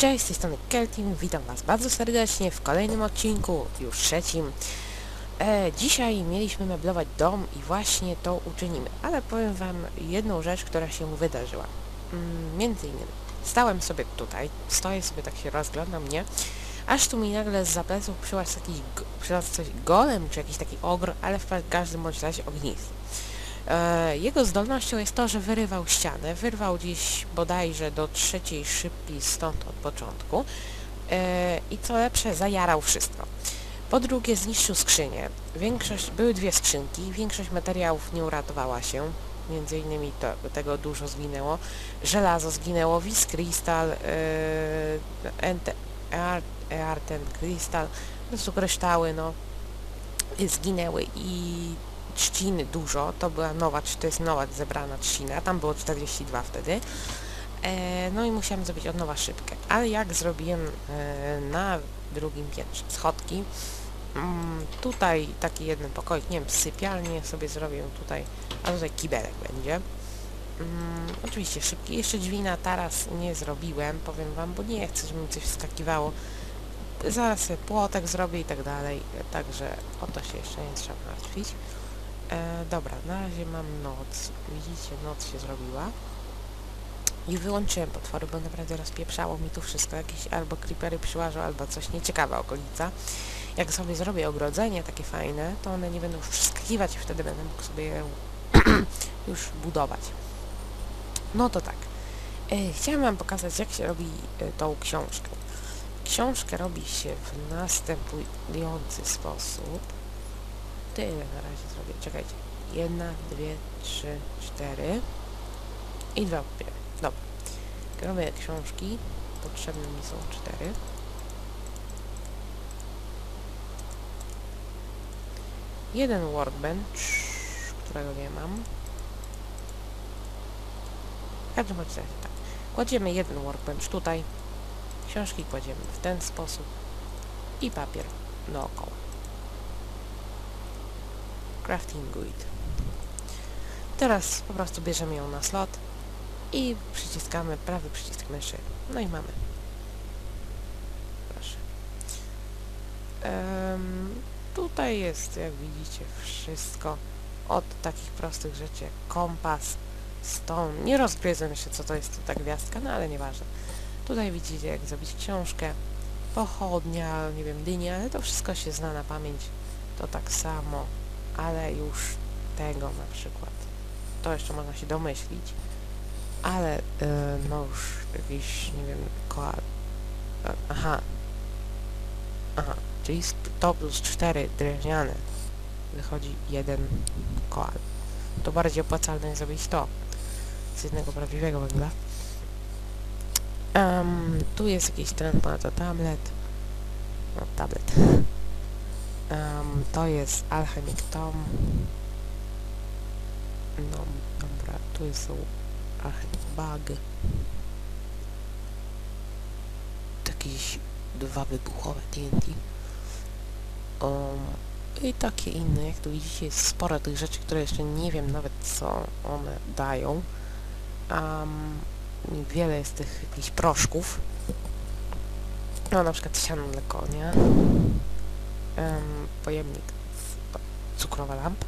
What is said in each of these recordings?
Cześć, z tej strony Keltin, witam was bardzo serdecznie w kolejnym odcinku, już trzecim. E, dzisiaj mieliśmy meblować dom i właśnie to uczynimy, ale powiem wam jedną rzecz, która się wydarzyła. Mm, między innymi, stałem sobie tutaj, stoję sobie, tak się rozglądam, nie? Aż tu mi nagle z pleców przyłazł jakiś, coś golem, czy jakiś taki ogr, ale w każdym bądź razie ognisty. E, jego zdolnością jest to, że wyrywał ścianę, wyrwał gdzieś bodajże do trzeciej szybki stąd od początku e, i co lepsze, zajarał wszystko. Po drugie zniszczył skrzynię. Większość, były dwie skrzynki, większość materiałów nie uratowała się, między innymi to, tego dużo zginęło. Żelazo zginęło, Vis Crystal, e, Ent- Art, Art and Crystal, po prostu kryształy, no, zginęły i trzciny dużo, to była nowa, to jest nowa zebrana trzcina, tam było 42 wtedy. E, no i musiałem zrobić od nowa szybkę, ale jak zrobiłem e, na drugim piętrze schodki, mm, tutaj taki jeden pokoik, nie wiem, sypialnię sobie zrobię tutaj, a tutaj kibelek będzie. Mm, oczywiście szybki, jeszcze drzwi na taras nie zrobiłem, powiem wam, bo nie chcę, żeby mi coś wskakiwało. Zaraz płotek zrobię i tak dalej, także o to się jeszcze nie trzeba martwić. E, dobra, na razie mam noc. Widzicie, noc się zrobiła. I wyłączyłem potwory, bo naprawdę rozpieprzało mi tu wszystko. Jakieś albo creepery przyłażą, albo coś nieciekawa okolica. Jak sobie zrobię ogrodzenie takie fajne, to one nie będą już i wtedy będę mógł sobie już budować. No to tak. E, chciałem wam pokazać, jak się robi e, tą książkę. Książkę robi się w następujący sposób. Tyle na razie zrobię. Czekajcie. Jedna, dwie, trzy, cztery. I dwa papiery. Dobra. Robię książki. Potrzebne mi są cztery. Jeden workbench, którego nie mam. W każdym tak. Kładziemy jeden workbench tutaj. Książki kładziemy w ten sposób. I papier dookoła crafting guide. Teraz po prostu bierzemy ją na slot i przyciskamy prawy przycisk myszy. No i mamy. Proszę. Em, tutaj jest, jak widzicie, wszystko od takich prostych rzeczy jak kompas, stone. Nie rozgryzłem się, co to jest ta gwiazdka, no ale nieważne. Tutaj widzicie, jak zrobić książkę, pochodnia, nie wiem, dynia, ale to wszystko się zna na pamięć. To tak samo ale już tego na przykład. To jeszcze można się domyślić. Ale y, no już jakiś, nie wiem, koal... Aha. Aha, czyli to plus 4 drewniane wychodzi jeden koal. To bardziej opłacalne jest zrobić to z jednego prawdziwego węgla. Em, tu jest jakiś to tablet. No, tablet. Em, to jest Alchemic Tom. No, dobra, tu jest Alchemic Bug. Jakieś dwa wybuchowe TNT. Um, I takie inne, jak tu widzicie, jest sporo tych rzeczy, które jeszcze nie wiem nawet co one dają. Um, wiele jest tych jakichś proszków. No, na przykład siano dla konia em, pojemnik cukrowa lamp.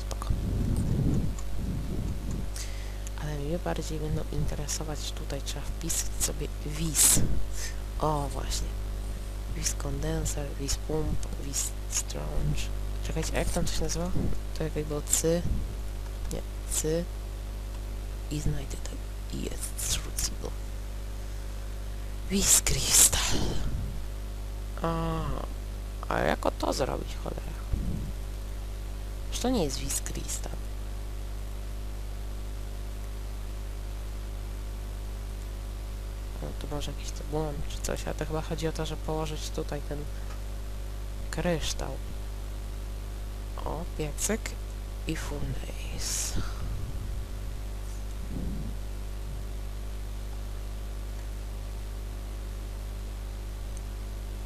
Spoko. Ale mnie bardziej będą interesować tutaj, trzeba wpisać sobie WIS. O, właśnie. WIS condenser, WIS pump, WIS strange. Czekajcie, a jak tam się nazywa? To jakby było cy... Nie, cy... I znajdę to. I jest zrzuciło. Vis Crystal. A, a jako to zrobić, cholera? Że to nie jest Vis Crystal. No to może jakiś to błąd czy coś, ale to chyba chodzi o to, że położyć tutaj ten kryształ. O, piecyk i furnace.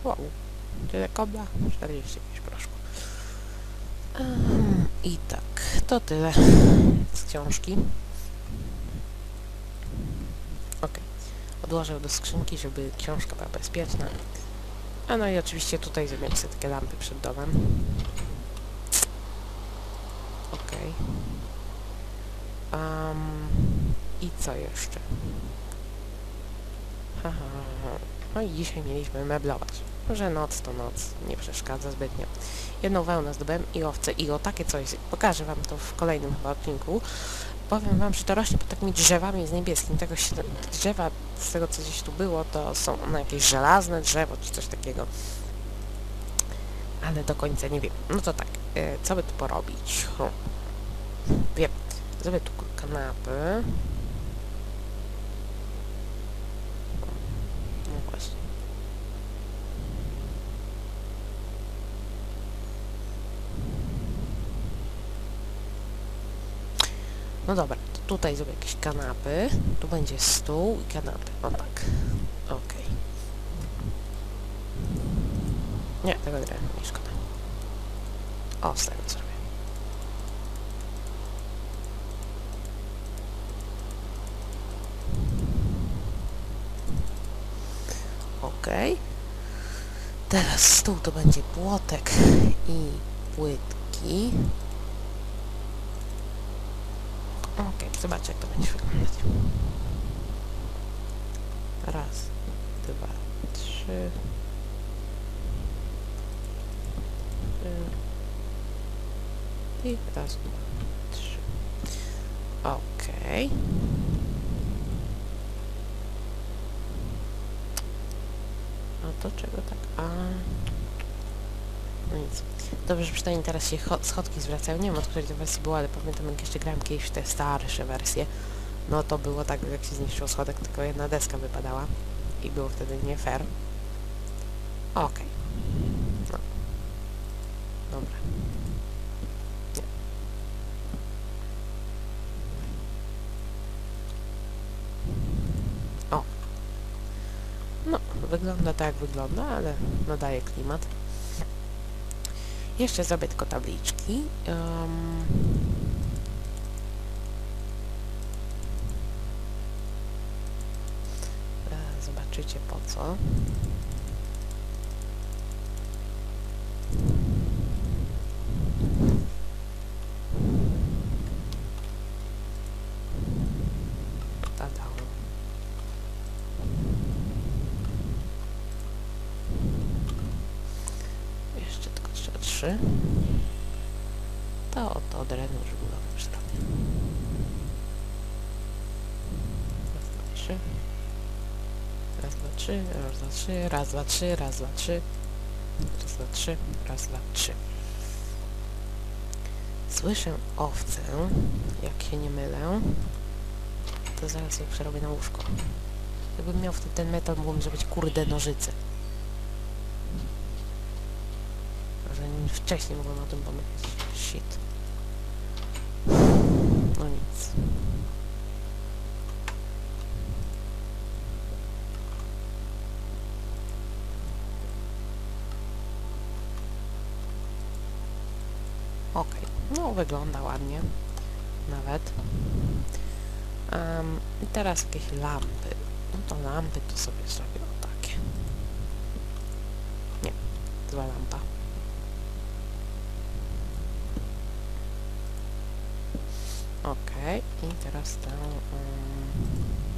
Wow. Tyle kobla? 45 proszku. Um, I tak, to tyle z książki. Ok, odłożę do skrzynki, żeby książka była bezpieczna. A no i oczywiście tutaj zrobię sobie takie lampy przed domem. Um, I co jeszcze? Haha. No i dzisiaj mieliśmy meblować. Że noc to noc, nie przeszkadza zbytnio. Jedną wełnę zdobyłem i owce i o takie coś. Pokażę wam to w kolejnym chyba odcinku. Powiem wam, że to rośnie pod takimi drzewami z niebieskim. Tego się, drzewa, z tego co gdzieś tu było, to są one jakieś żelazne drzewo, czy coś takiego. Ale do końca nie wiem. No to tak, e, co by tu porobić? Hm. Zrobię tu kanapy. No właśnie. No dobra, to tutaj zrobię jakieś kanapy. Tu będzie stół i kanapy. O tak. Okej. Nie, tego drewna nie szkoda. O, zrobię. Okej. Teraz stół to będzie płotek i płytki. Okej, zobaczcie jak to będzie wyglądać. Raz, dwa, trzy. I raz, dwa, trzy. Okej. A to czego tak? A. No nic. Dobrze, że przynajmniej teraz się cho- schodki zwracają. Nie wiem od której to wersji było, ale pamiętam jak jeszcze grałem kiedyś w te starsze wersje. No to było tak, jak się zniszczył schodek, tylko jedna deska wypadała. I było wtedy nie fair. Okej. No. Wygląda tak jak wygląda, ale nadaje klimat. Jeszcze zrobię tylko tabliczki. Um, zobaczycie po co. trzy. Raz, dwa, trzy. Raz, dwa, trzy. Raz, dwa, trzy. Raz, dwa, trzy. Raz, dwa, trzy. Słyszę owcę, jak się nie mylę. To zaraz je przerobię na łóżko. Jakbym miał wtedy ten metal, mógłbym zrobić kurde nożyce. Że wcześniej mogłem o tym pomyśleć. Shit. No nic. Wygląda ładnie. Nawet. Em, I teraz jakieś lampy. No to lampy to sobie zrobię o takie. Nie, dwa lampa. Okej, i teraz tę... Um...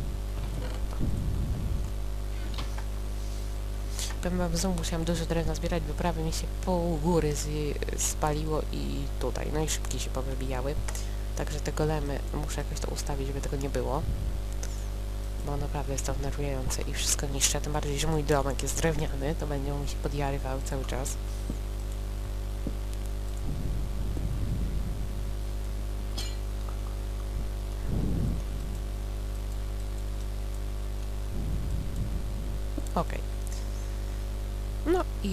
Powiem wam, znowu musiałam dużo drewna zbierać, bo prawie mi się pół góry spaliło i tutaj, no i szybki się powybijały. Także te golemy muszę jakoś to ustawić, żeby tego nie było. Bo naprawdę jest to wnerwiające i wszystko niszczy, tym bardziej, że mój domek jest drewniany, to będą mi się podjarywał cały czas.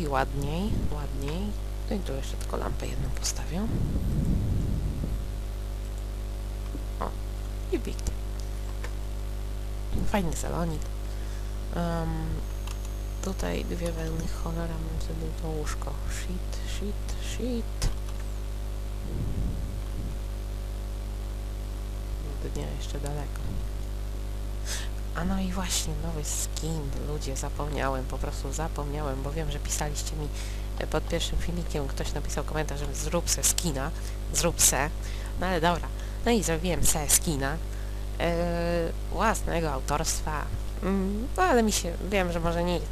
Ładniej, ładniej. No i tu jeszcze tylko lampę jedną postawię. O, i pięknie. Fajny salonik. Um, tutaj dwie wełny, cholera, mam sobie to łóżko. Shit, shit, shit. Do dnia jeszcze daleko. A no i właśnie, nowy skin, ludzie, zapomniałem, po prostu zapomniałem, bo wiem, że pisaliście mi e, pod pierwszym filmikiem, ktoś napisał komentarz, że zrób se skina, zrób se, no ale dobra, no i zrobiłem se skina, e, własnego autorstwa, mm, no ale mi się, wiem, że może nie jest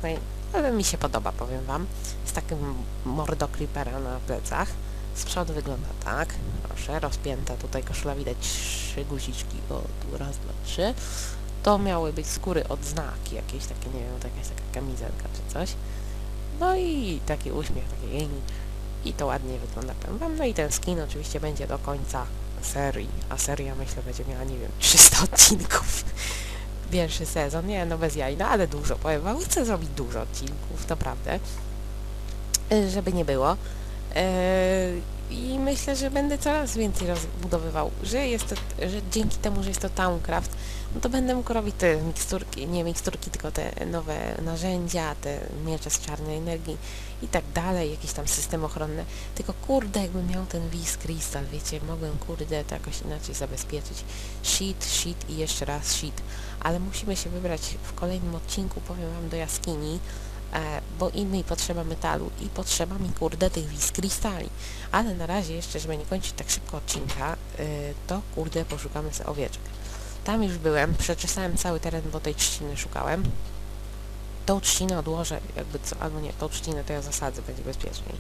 ale mi się podoba, powiem wam, z takim mordo creepera na plecach, z przodu wygląda tak, proszę, rozpięta tutaj koszula, widać trzy guziczki, o, tu raz, dwa, trzy, to miały być skóry odznaki, jakieś takie, nie wiem, jakaś taka kamizelka czy coś. No i taki uśmiech, takie jej. I to ładnie wygląda, powiem wam. No i ten skin oczywiście będzie do końca serii, a seria myślę będzie miała, nie wiem, 300 odcinków. Pierwszy sezon, nie, no bez jaj, no ale dużo, powiem wam, chcę zrobić dużo odcinków, naprawdę. Żeby nie było. Eee, I myślę, że będę coraz więcej rozbudowywał, że jest to, że dzięki temu, że jest to Towncraft, no to będę mógł robić te miksturki, nie miksturki, tylko te nowe narzędzia, te miecze z czarnej energii i tak dalej, jakieś tam systemy ochronne. Tylko kurde, jakbym miał ten Vis Crystal, wiecie, mogłem kurde to jakoś inaczej zabezpieczyć. Shit, shit i jeszcze raz shit. Ale musimy się wybrać w kolejnym odcinku, powiem wam, do jaskini, bo i potrzeba metalu i potrzeba mi kurde tych Vis Crystali. Ale na razie jeszcze, żeby nie kończyć tak szybko odcinka, e, to kurde poszukamy sobie owieczek. Tam już byłem, przeczesałem cały teren, bo tej trzciny szukałem. Tą trzcinę odłożę, jakby co, albo nie, tą trzcinę to ja zasadzę, będzie bezpieczniej.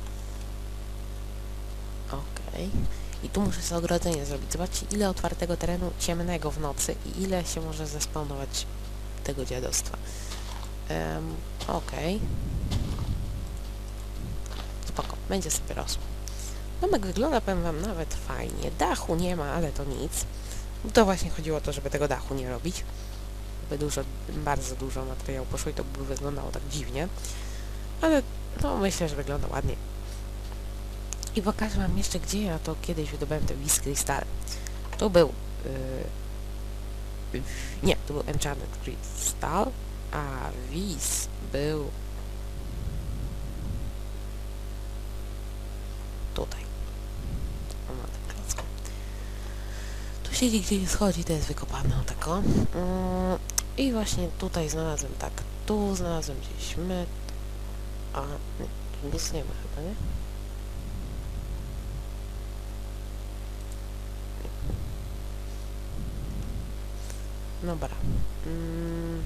Okej. I tu muszę sobie ogrodzenie zrobić. Zobaczcie, ile otwartego terenu ciemnego w nocy i ile się może zespawnować tego dziadostwa. Um, Okej. Spoko, będzie sobie rosło. Domek wygląda, powiem wam, nawet fajnie. Dachu nie ma, ale to nic. To właśnie chodziło o to, żeby tego dachu nie robić. By dużo, bardzo dużo materiału poszło i to by wyglądało tak dziwnie. Ale no myślę, że wygląda ładnie. I pokażę wam jeszcze, gdzie ja to kiedyś wydobyłem te Vis Crystal. Tu był... Yy, nie, tu był Enchanted Crystal, a Vis był... Tutaj. Na tym klocku. Tu siedzi gdzie nie schodzi, to jest wykopane o tako. Mm, I właśnie tutaj znalazłem tak, tu znalazłem gdzieś met... A, nie, nic nie ma chyba, nie? Dobra. Mm,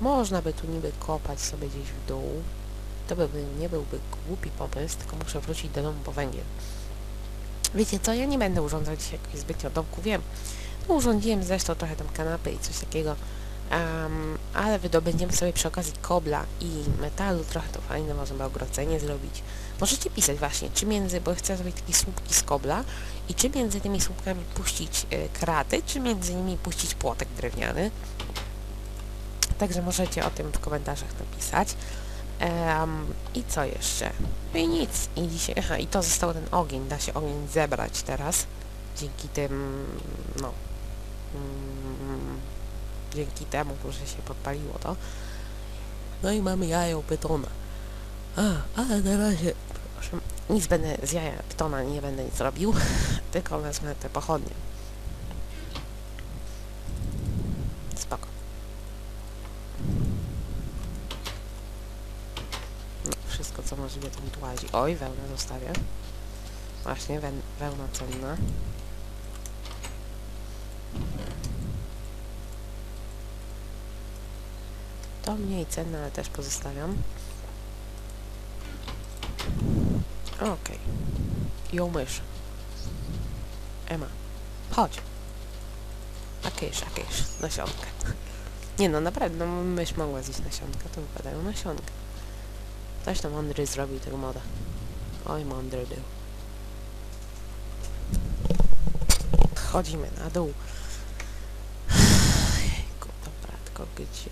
można by tu niby kopać sobie gdzieś w dół. To by nie byłby głupi pomysł, tylko muszę wrócić do domu po węgiel. Wiecie co, ja nie będę urządzać jakichś zbytnio domku, wiem. No, urządziłem zresztą trochę tam kanapy i coś takiego, um, ale wydobędziemy sobie przy okazji kobla i metalu, trochę to fajne, można ogrodzenie zrobić. Możecie pisać właśnie, czy między, bo chcę zrobić takie słupki z kobla i czy między tymi słupkami puścić y, kraty, czy między nimi puścić płotek drewniany. Także możecie o tym w komentarzach napisać. Um, I co jeszcze? No i nic. I dzisiaj, aha, i to został ten ogień. Da się ogień zebrać teraz. Dzięki tym, no, mm, dzięki temu, że się podpaliło to. No i mamy jajo pytona. A, ale na razie, proszę, nic będę z jaja pytona, nie będę nic robił, tylko wezmę te pochodnie. Mi tu łazi. Oj, wełnę zostawię. Właśnie, we, wełna cenna. To mniej cenne, ale też pozostawiam. Okej. Okay. Ją mysz. Ema. Chodź. A kysz, a kysz. Nasionka. Nie no, naprawdę, no mysz mogła zjeść nasionka, to wypadają nasionka. Ktoś tam mądry zrobił tego moda. Oj, mądry był. Chodzimy na dół. Jejku, dobra, tylko gdzie?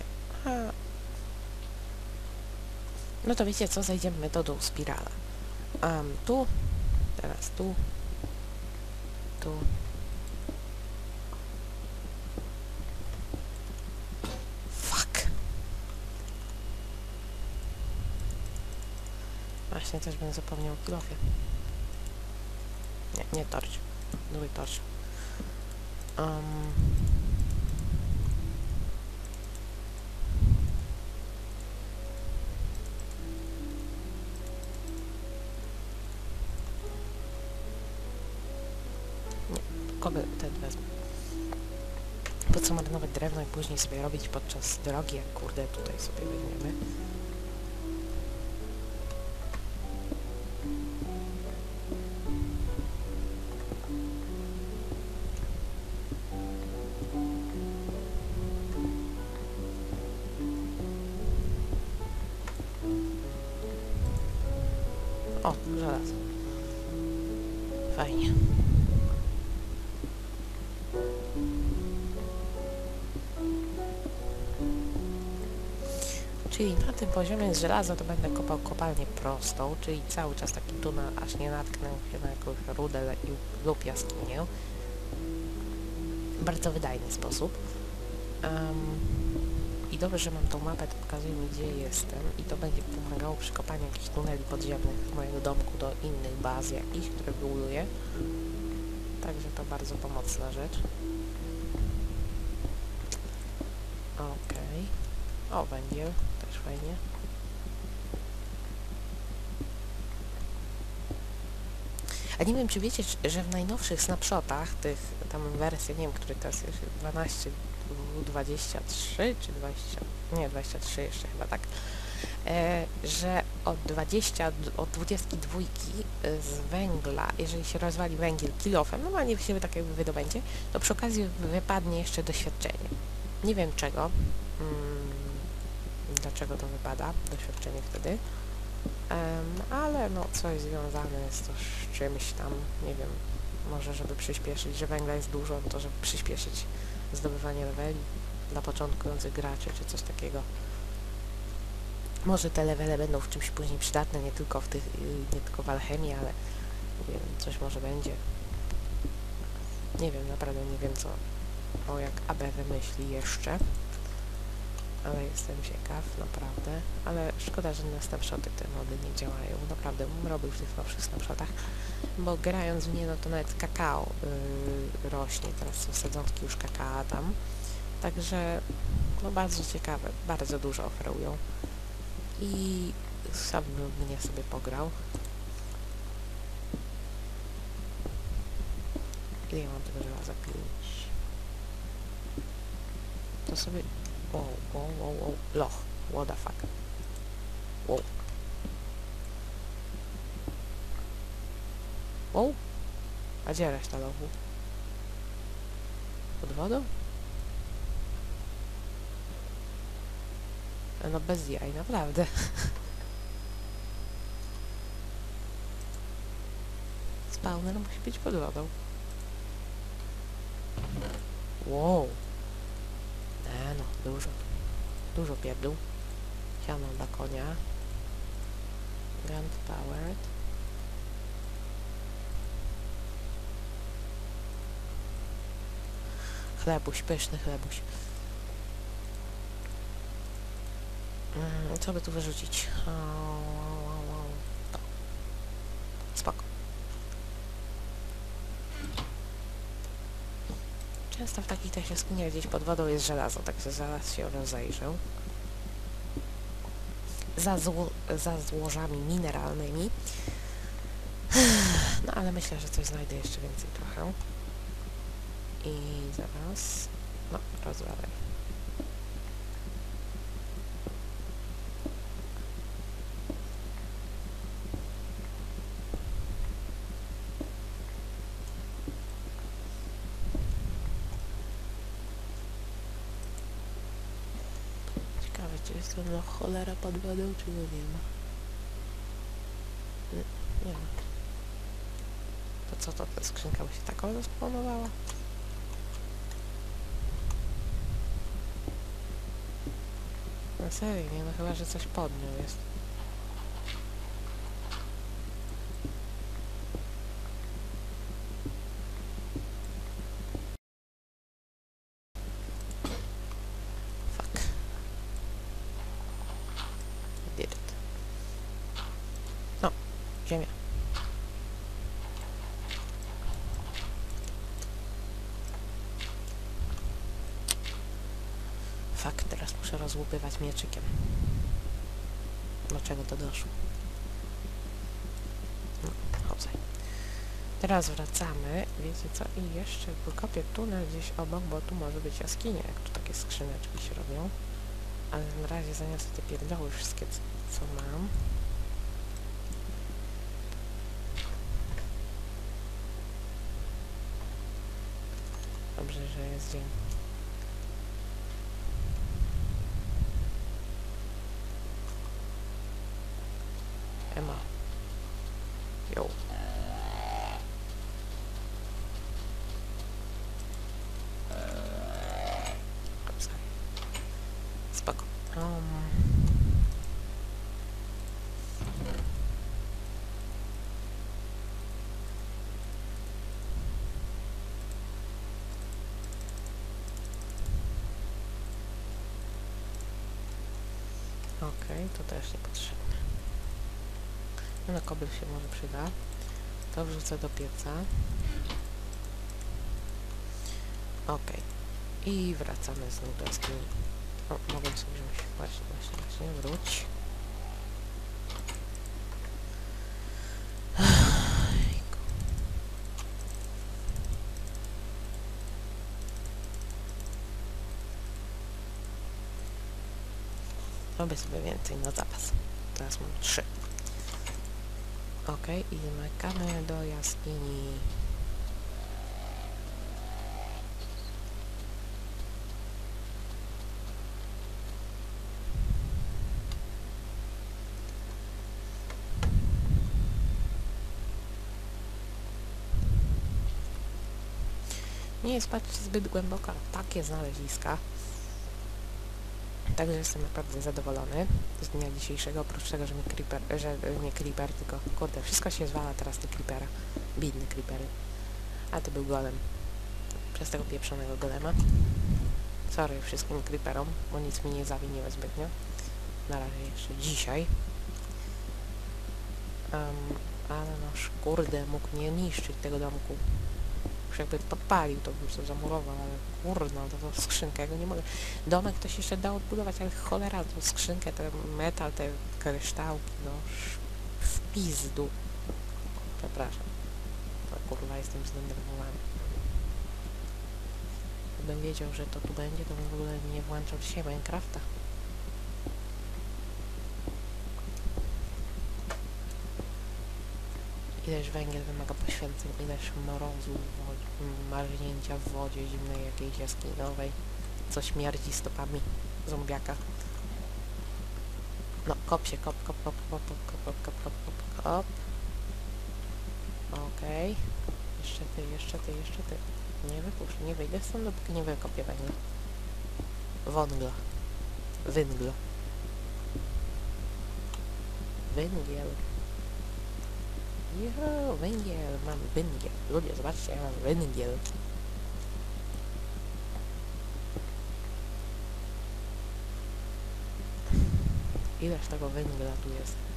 No to wiecie co, zejdziemy metodą spirala. Um, tu, teraz tu, tu. Fuck. Właśnie też bym zapomniał o kilofie. Nie, nie torcz. Drugi torcz. Um, nie, kogo ten wezmę? Po co marnować drewno i później sobie robić podczas drogi, jak kurde tutaj sobie weźmiemy. Czyli na tym poziomie z żelaza to będę kopał kopalnię prostą, czyli cały czas taki tunel, aż nie natknę się na jakąś rudę lub jaskinię. Bardzo wydajny sposób. Em, I dobrze, że mam tą mapę, to pokazuje mi gdzie jestem i to będzie pomagało przy kopaniu jakichś tuneli podziemnych z mojego domku do innych baz jakichś, które buduję. Także to bardzo pomocna rzecz. O, węgiel. Też fajnie. A nie wiem, czy wiecie, że w najnowszych snapshotach, tych tam wersji, nie wiem, który to jest, już 12, 23 czy 20, nie, 23 jeszcze chyba, tak, e, że od 20, d- od 22 y, z węgla, jeżeli się rozwali węgiel kilofem, normalnie się tak jakby wydobędzie, to przy okazji wypadnie jeszcze doświadczenie. Nie wiem czego, mm, dlaczego to wypada, doświadczenie wtedy, Em, ale no coś związane jest to z czymś tam, nie wiem, może żeby przyspieszyć, że węgla jest dużo, to żeby przyspieszyć zdobywanie leveli dla początkujących graczy, czy coś takiego. Może te levele będą w czymś później przydatne, nie tylko w tych, nie tylko w alchemii, ale nie wiem, coś może będzie. Nie wiem, naprawdę nie wiem co, o jak AB wymyśli jeszcze. Ale jestem ciekaw, naprawdę. Ale szkoda, że na snapshoty te mody nie działają. Naprawdę bym robił w tych nowszych snapshotach, bo grając w nie, no to nawet kakao yy, rośnie. Teraz są sadzonki już kakao tam. Także no bardzo ciekawe, bardzo dużo oferują. I sam bym mnie sobie pograł. Ile ja mam tego żelaza? Pięć. To sobie... Wow, wow, wow, wow. Loch. What the fuck. Wow. Wow. A gdzie reszta lochu? Pod wodą? E, No bez jaj, naprawdę. Spawner musi być pod wodą. Wow. Dużo. Dużo pierdół. Siano dla konia. Grand Powered. Chlebuś, pyszny chlebuś. Mm, co by tu wyrzucić o, o, o. To. Spoko. Często w takich też jaskiniach gdzieś pod wodą jest żelazo, także zaraz się rozejrzę. Za, zło za złożami mineralnymi. No ale myślę, że coś znajdę jeszcze więcej trochę. I zaraz... No, rozwalaj. Ciekawe, czy jest to no cholera pod wodą, czy go nie ma. Nie, nie ma. To co to, ta skrzynka by się taką zasponowała? No serio, nie, no chyba, że coś pod nią jest. Fuck. Did it. Ziemia. Fakt, teraz muszę rozłupywać mieczykiem. Do czego to doszło? No, chodzę. Teraz wracamy, wiecie co, i jeszcze wykopię tunel gdzieś obok, bo tu może być jaskinia, jak tu takie skrzyneczki się robią. Ale na razie zaniosę te pierdoły wszystkie, co, co mam. Dobrze, że jest dzień. Emma. Jo. Spoko. Um. Okej, to też niepotrzebne. Na kobel się może przyda. To wrzucę do pieca. Okej. I wracamy znów do. O, mogę sobie wziąć. Właśnie, właśnie, właśnie. Wróć. Robię sobie więcej na zapas. Teraz mam trzy. Ok, i zamykamy do jaskini. Nie jest patrzcie zbyt głęboka, takie znaleziska. Także jestem naprawdę zadowolony z dnia dzisiejszego, oprócz tego, że mi creeper, że e, nie creeper, tylko kurde, wszystko się zwala teraz do creepera. Bidny creepery. A to był golem. Przez tego pieprzonego golema. Sorry wszystkim creeperom, bo nic mi nie zawiniło zbytnio. Na razie jeszcze dzisiaj. Um, ale noż kurde, mógł nie niszczyć tego domku. Już jakby podpalił, to bym sobie zamurował, ale kurde, no to, to skrzynkę, ja go nie mogę. Domek to się jeszcze da odbudować, ale cholera, tą skrzynkę, ten metal, te kryształki, no w pizdu. Przepraszam. To kurwa, jestem zdenerwowany. Gdybym wiedział, że to tu będzie, to bym w ogóle nie włączał dzisiaj Minecrafta. Ileż węgiel wymaga poświęceń, ileż mrozu, wo- marznięcia w wodzie zimnej jakiejś jaskiniowej, co śmierdzi stopami zombiaka. No, kop się, kop, kop, kop, kop, kop, kop, kop, kop, kop, kop. Okej. Jeszcze ty, jeszcze ty, jeszcze ty. Nie wypuszczę, nie wyjdę stąd, dopóki nie wykopię węgla. Wągla. Węgla. Węgiel. Yo, been here, remember, been here. Look, I was about to say, I remember, been here. Είδα στα κοβένι μετά του διάστημα.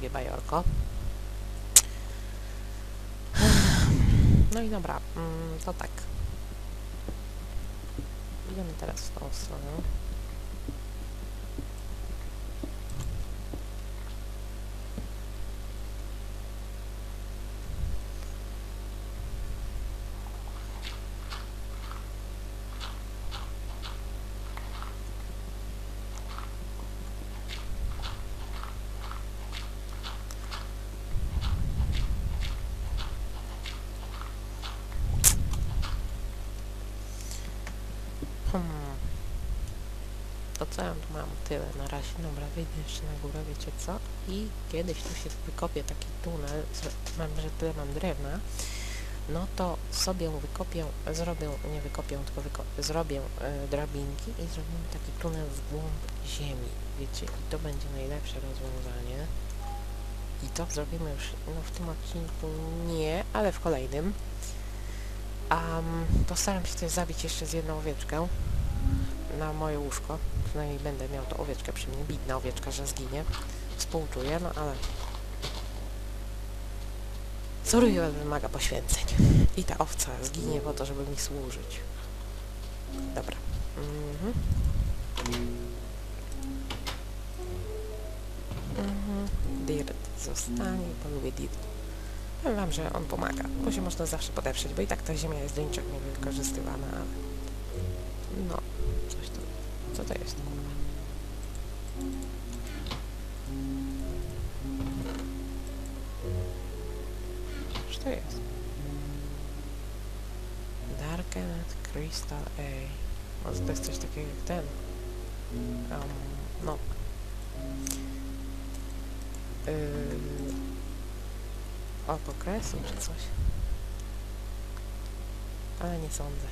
Drugie bajorko. No i dobra, mm, to tak. Idziemy teraz w tą stronę. Hmm. to co ja tu mam? Tyle na razie. Dobra, wyjdę jeszcze na górę, wiecie co? I kiedyś tu się wykopię taki tunel, mam, że tyle mam drewna, no to sobie wykopię, zrobię, nie wykopię, tylko wyko zrobię e, drabinki i zrobimy taki tunel w głąb ziemi, wiecie, i to będzie najlepsze rozwiązanie. I to zrobimy już, no w tym odcinku nie, ale w kolejnym. Um, postaram się też zabić jeszcze z jedną owieczkę na moje łóżko. Przynajmniej będę miał tą owieczkę przy mnie. Bidna owieczka, że zginie. Współczuję, no ale... Survival wymaga poświęceń. I ta owca zginie po to, żeby mi służyć. Dobra. Mhm. Mhm. Dirt zostanie, bo lubię dirt. Powiem wam, że on pomaga, bo się można zawsze podeprzeć, bo i tak ta ziemia jest do niczego nie wykorzystywana, ale... No. Co to jest? Co to jest? Darkened Crystal A. Może to jest coś takiego jak ten. Um, no. Yy, oko kresu czy coś. Ale nie sądzę.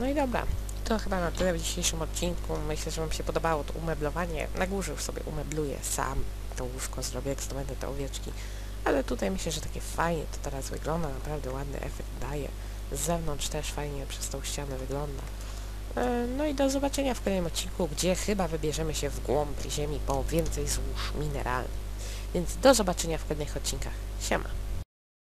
No i dobra, to chyba na tyle w dzisiejszym odcinku. Myślę, że Wam się podobało to umeblowanie. Na górze już sobie umebluję sam to łóżko, zrobię jak zdobędę te owieczki. Ale tutaj myślę, że takie fajnie to teraz wygląda, naprawdę ładny efekt daje. Z zewnątrz też fajnie przez tą ścianę wygląda. E, No i do zobaczenia w kolejnym odcinku, gdzie chyba wybierzemy się w głąb ziemi po więcej złóż mineralnych. Więc do zobaczenia w kolejnych odcinkach. Siema.